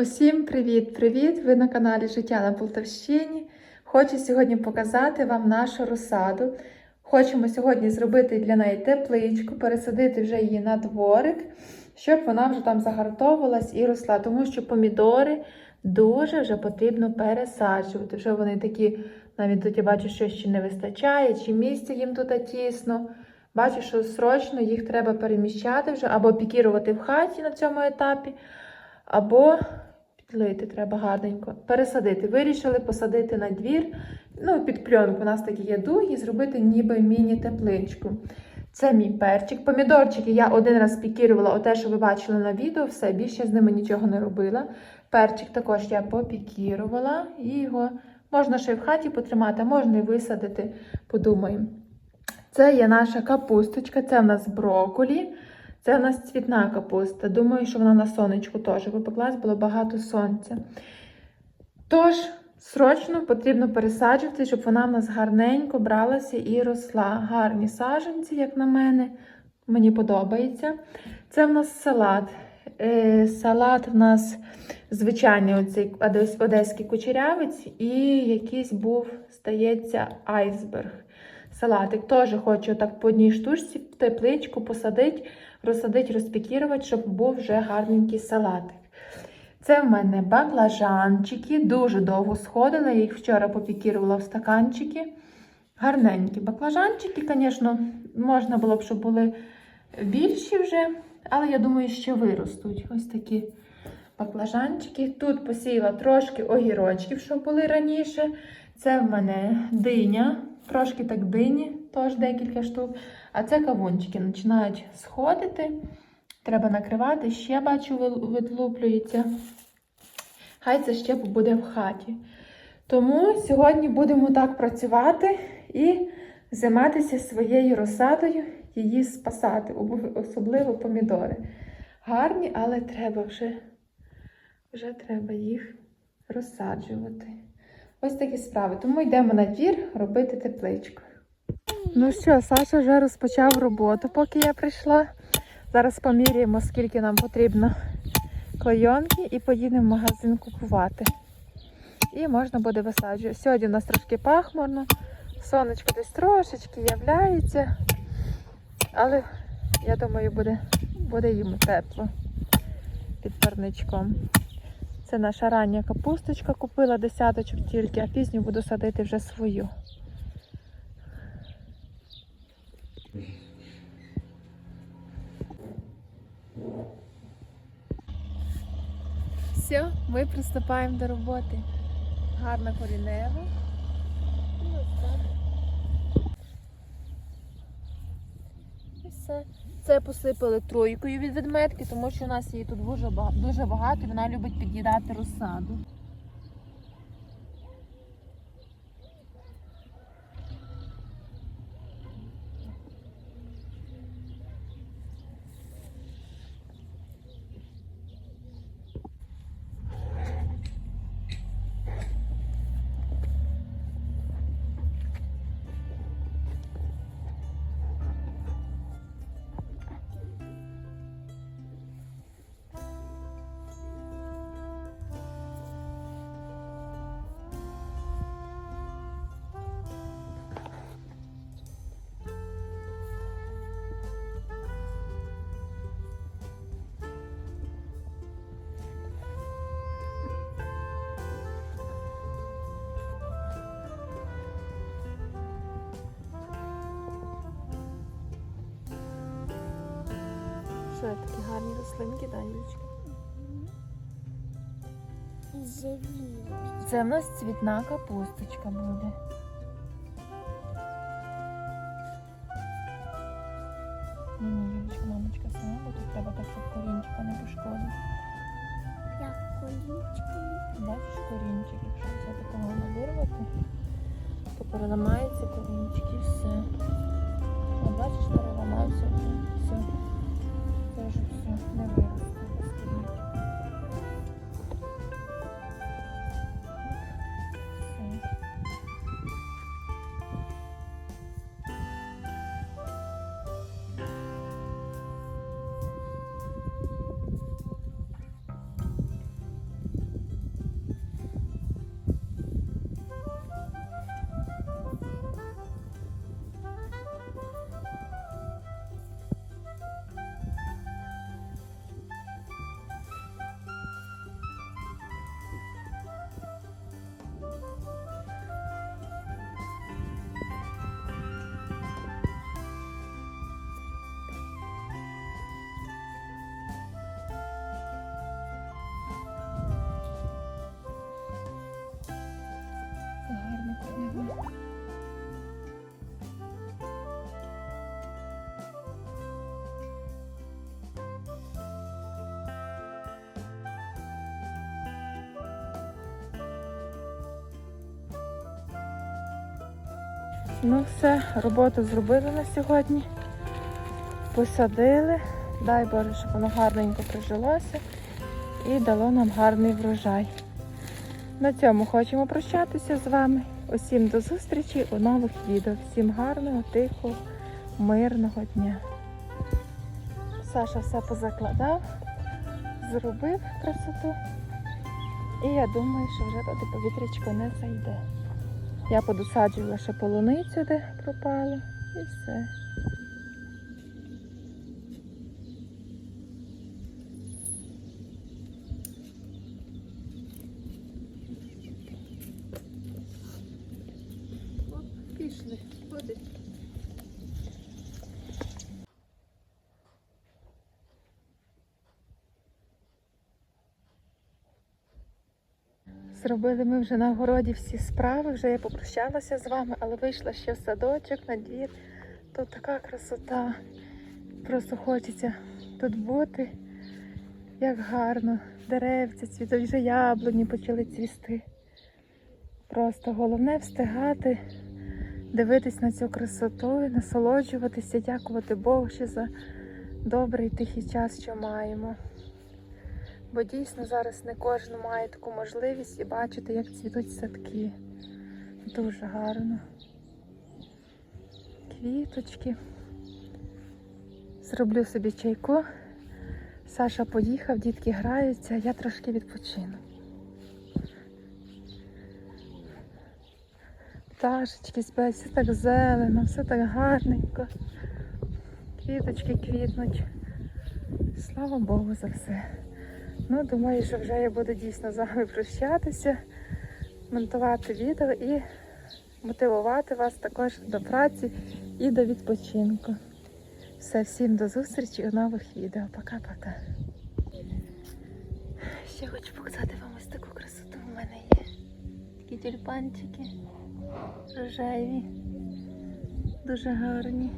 Усім привіт-привіт! Ви на каналі Життя на Полтавщині. Хочу сьогодні показати вам нашу розсаду. Хочемо сьогодні зробити для неї тепличку, пересадити вже її на дворик, щоб вона вже там загартовувалась і росла. Тому що помідори дуже вже потрібно пересаджувати. Вже вони такі, навіть тут я бачу, що ще не вистачає, чи місця їм тут тісно. Бачу, що срочно їх треба переміщати вже або пікірувати в хаті на цьому етапі. Або підлити треба гарненько, пересадити. Вирішили посадити на двір, ну, під пленку. У нас такі є дуги, зробити ніби міні-тепличку. Це мій перчик. Помідорчики я один раз пікірувала, оте, що ви бачили на відео, все, більше з ними нічого не робила. Перчик також я попікірувала, і його можна ще й в хаті потримати, можна і висадити, подумаємо. Це є наша капусточка, це в нас броколі. Це у нас цвітна капуста. Думаю, що вона на сонечку теж випеклась, було багато сонця. Тож, срочно потрібно пересаджувати, щоб вона в нас гарненько бралася і росла. Гарні саджанці, як на мене. Мені подобається. Це в нас салат. Е, салат в нас звичайний оцей одеський кучерявець і якийсь був, здається, айсберг. Салатик теж хочу так по одній штучці в тепличку посадити, розсадити, розпікірувати, щоб був вже гарненький салатик. Це в мене баклажанчики, дуже довго сходили, їх вчора попікірувала в стаканчики. Гарненькі баклажанчики, звісно, можна було б, щоб були більші вже, але я думаю, що виростуть. Ось такі баклажанчики. Тут посіяла трошки огірочків, що були раніше. Це в мене диня, трошки так дині, теж декілька штук. А це кавунчики починають сходити. Треба накривати, ще бачу, відлуплюється. Хай це ще побуде в хаті. Тому сьогодні будемо так працювати і займатися своєю розсадою, її спасати, особливо помідори. Гарні, але треба вже, вже треба їх розсаджувати. Ось такі справи. Тому йдемо на двір робити тепличку. Ну що, Саша вже розпочав роботу, поки я прийшла. Зараз поміряємо, скільки нам потрібно клейонки і поїдемо в магазин купувати. І можна буде висаджувати. Сьогодні у нас трошки пахмурно, сонечко десь трошечки являється, але я думаю, буде, буде йому тепло під парничком. Це наша рання капусточка, купила десяточок тільки, а пізню буду садити вже свою. Все, ми приступаємо до роботи. Гарна корінева. І все. Це посипали тройкою від ведмедки, тому що у нас її тут дуже багато, дуже багато вона любить під'їдати розсаду. Що такі гарні рослинки, да, Юлечка? Живі. Це в нас цвітна капусточка буде. Ні, ні, Юлечка, мамочка сама, бо тут треба так, щоб корінчика не пошкодити. Як колючки. Бачиш корінчик, якщо це такого не вирвати, то переламається корінчик і все. От бачиш, переламався. Все. Вже все, не Ну все, роботу зробили на сьогодні. Посадили. Дай Боже, щоб воно гарненько прижилося і дало нам гарний врожай. На цьому хочемо прощатися з вами. Усім до зустрічі у нових відео. Всім гарного, тихого, мирного дня. Саша все позакладав, зробив красоту. І я думаю, що вже туди повітрячко не зайде. Я подосаджувала ще полуницю, де пропало, і все. Зробили ми вже на городі всі справи, вже я попрощалася з вами, але вийшла ще в садочок на двір. Тут така красота. Просто хочеться тут бути. Як гарно. Деревця цвітуть, вже яблуні почали цвісти. Просто головне встигати, дивитись на цю красоту, насолоджуватися, дякувати Богу ще за добрий тихий час, що маємо. Бо дійсно зараз не кожен має таку можливість і бачити, як цвітуть садки. Дуже гарно. Квіточки. Зроблю собі чайку. Саша поїхав, дітки граються, я трошки відпочину. Пташечки спять, все так зелено, все так гарненько. Квіточки квітнуть. Слава Богу за все. Ну, думаю, що вже я буду дійсно з вами прощатися, монтувати відео і мотивувати вас також до праці і до відпочинку. Все, всім до зустрічі у нових відео. Пока-пока. Ще хочу показати вам ось таку красоту у мене є. Такі тюльпанчики рожеві, дуже гарні.